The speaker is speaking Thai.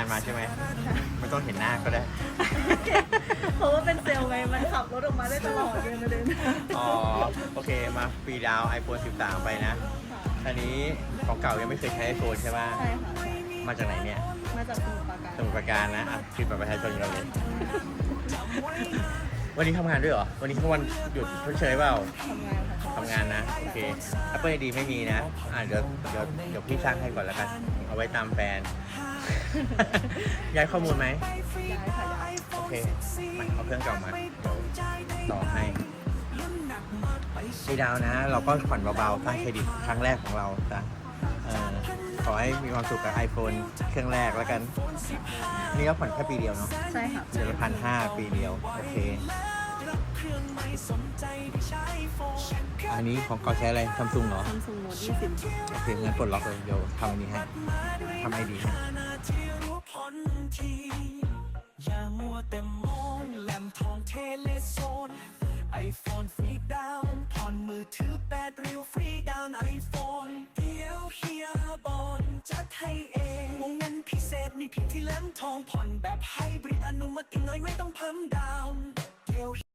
านมาใช่ไหมไม่ต้องเห็นหน้าก็ได้ เพราะว่าเป็นเซลล์ไงมันขับรถออกมาได้ตลอดเลยประเด็นอ๋อ โอเคมาฟรีดาว iPhone 13 ไปนะอันนี้ของเก่ายังไม่เคยใช้ iPhone ใช่ป่ะใช่ค่ะ มาจากไหนเนี่ย มาจากสมุทรปราการสมุทรปราการนะอะคลิปแบบประชาชนเราเลย วันนี้ทำงานด้วยเหรอ วันนี้ทั้งวันหยุดเฉยๆเปล่า ทำงานค่ะทำงานนะ โอเค Apple ID ไม่มีนะ อะเดี๋ยวเดี๋ยวเดี๋ยวพี่สร้างให้ก่อนแล้วกัน เอาไว้ตามแฟน ย้ายข้อมูลไหมย้ายค่ะย้ายโอเคมาเอาเครื่องเก่ามาเดี๋ยวต่อให้พี่ดาวนะ เราก็ผ่อนเบาๆสร้างเครดิตครั้งแรกของเราจ้ะเออขอให้มีความสุขกับ iPhone เครื่องแรกแล้วกัน นี่ก็ผ่อนแค่ปีเดียวเนาะใช่ค่ะเดือนละพันห้าปีเดียว โอเค อันนี้ของเก่าใช้อะไรซัมซุงเหรอซัมซุงโน้ต20โอเคงั้นปลดล็อกเลยเดี๋ยวทำอันนี้ให้ทำไอดีให้อย่ามัวแต่มองแหลมทองเทเลโซนไอโฟนฟรีดาวน์ผ่อนมือถือแปดริ้วฟรีดาวน์ไอโฟนเดี๋ยวเฮียบอลจัดให้เองวงเงินพิเศษมีเพียงที่แหลมทองผ่อนแบบไฮบริดอนุมัติน้อยไม่ต้องเพิ่มดาวน์เดี๋ยว